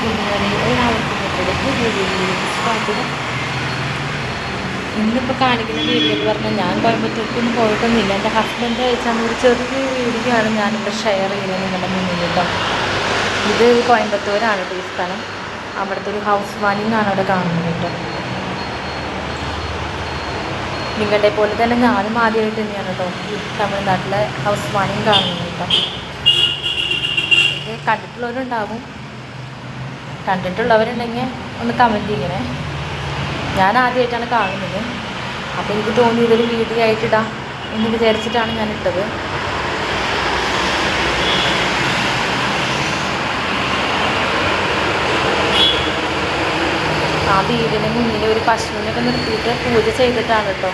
കൂട്ടുകാരെ എല്ലാവർക്കും ഇന്നിപ്പോൾ കാണിക്കുന്ന വീഡിയോ എന്ന് പറഞ്ഞാൽ ഞാൻ കോയമ്പത്തൂർക്കൊന്നും പോയിട്ടൊന്നുമില്ല. എന്റെ ഹസ്ബൻഡ് അയച്ചാൽ ഒരു ചെറിയ വീഡിയോ ആണ് ഞാനിപ്പോൾ ഷെയർ ചെയ്യുന്നത് നിങ്ങളുടെ മുന്നിൽ കേട്ടോ ഇത് കോയമ്പത്തൂരാണ് കേട്ടോ ഈ സ്ഥലം. അവിടുത്തെ ഒരു ഹൗസ് ആണ് അവിടെ കാണുന്നത് കേട്ടോ നിങ്ങളുടെ പോലെ തന്നെ ഞാനും ആദ്യമായിട്ട് തന്നെയാണ് കേട്ടോ തമിഴ്നാട്ടിലെ ഹൗസ് വാമിംഗ് കാണുന്നത് കേട്ടോ ഇത് കണ്ടിട്ടുള്ളവരുണ്ടാവും. കണ്ടിട്ടുള്ളവരുണ്ടെങ്കിൽ ഒന്ന് കമന്റ് ചെയ്യണേ. ഞാൻ ആദ്യമായിട്ടാണ് കാണുന്നത്. അപ്പോൾ എനിക്ക് തോന്നി ഇതൊരു വീഡിയോ ആയിട്ടിടാം എന്ന് വിചാരിച്ചിട്ടാണ് ഞാൻ ഇട്ടത്. ആ വീടിന് മുന്നിൽ ഒരു പശുവിനൊക്കെ നിർത്തിയിട്ട് പൂജ ചെയ്തിട്ടാണ് കേട്ടോ.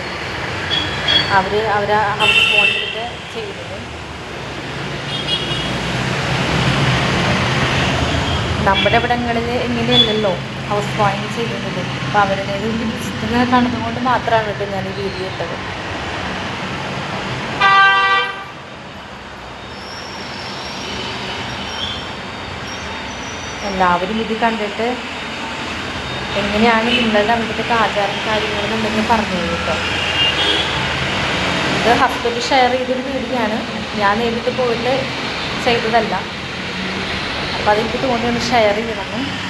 അവർ അവർ അവർ ഫോണിലൊക്കെ ചെയ്തത്. നമ്മുടെ ഇവിടങ്ങളിൽ ഇങ്ങനെയല്ലല്ലോ ഹൗസ് ഡ്രോയിങ് ചെയ്യുന്നത്. അപ്പോൾ അവരുടെ ഒരു പുസ്തകം കണ്ടതുകൊണ്ട് മാത്രമാണ് കേട്ടോ ഞാൻ ഈ വീഡിയോ ഇട്ടത്. എല്ലാവരും ഇത് കണ്ടിട്ട് എങ്ങനെയാണ് നിങ്ങളുടെ അവിടുത്തെ ആചാരം കാര്യങ്ങളെന്നുണ്ടെങ്കിൽ പറഞ്ഞു കേട്ടോ. ഇത് ഹസ്ബൻഡ് ഷെയർ ചെയ്തൊരു വീഡിയോ ആണ്. ഞാൻ നേരിട്ട് പോയിട്ട് ചെയ്തതല്ല. അപ്പോൾ അതെനിക്ക് തോന്നി ഒന്ന് ഷെയർ ചെയ്യണം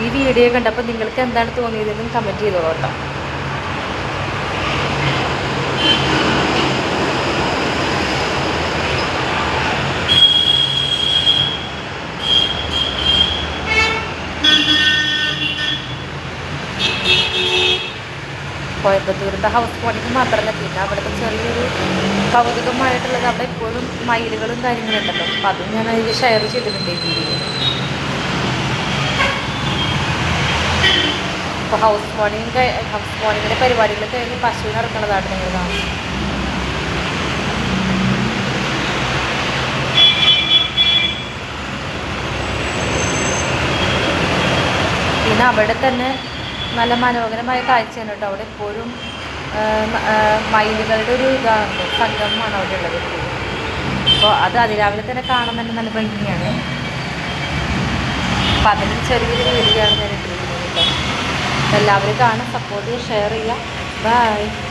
ഈ വീഡിയോ കണ്ടപ്പോൾ നിങ്ങൾക്ക് എന്താണ് തോന്നിയതെന്നും കമന്റ് ചെയ്തോളൂ കേട്ടോ. കോയമ്പത്തൂരത്തെ ഹൗസ് ബോട്ടിക്ക് മാത്രമല്ല പിന്നെ അവിടുത്തെ ചെറിയൊരു കൗതുകമായിട്ടുള്ളത് അവിടെ ഇപ്പോഴും മയിലുകളും കാര്യങ്ങളുണ്ടല്ലോ. അപ്പം അതും ഞാൻ അതിൽ ഷെയർ ചെയ്തിട്ടുണ്ട് ഈ വീഡിയോ ഇപ്പോൾ ഹൗസ് മോർണിംഗ് ഹൗസ് മോർണിംഗിന്റെ പരിപാടികൾ കഴിഞ്ഞ് പശുവിന് ഇറക്കണതാണ് നിങ്ങൾ കാണുന്നത് പിന്നെ അവിടെ തന്നെ നല്ല മനോഹരമായ കാഴ്ചയാണ് കേട്ടോ. അവിടെ എപ്പോഴും മയിലുകളുടെ ഒരു ഇതാണ് സംഗമമാണ് അവിടെ ഉള്ളത്. അപ്പോൾ അത് അതിരാവിലെ തന്നെ തന്നെ നല്ല ഭംഗിയാണ്. അപ്പം അതിന് ചെറിയൊരു വീഡിയോ ആണ് കാണാൻ സപ്പോർട്ട് ചെയ്യുക ഷെയർ ചെയ്യുക. ബൈ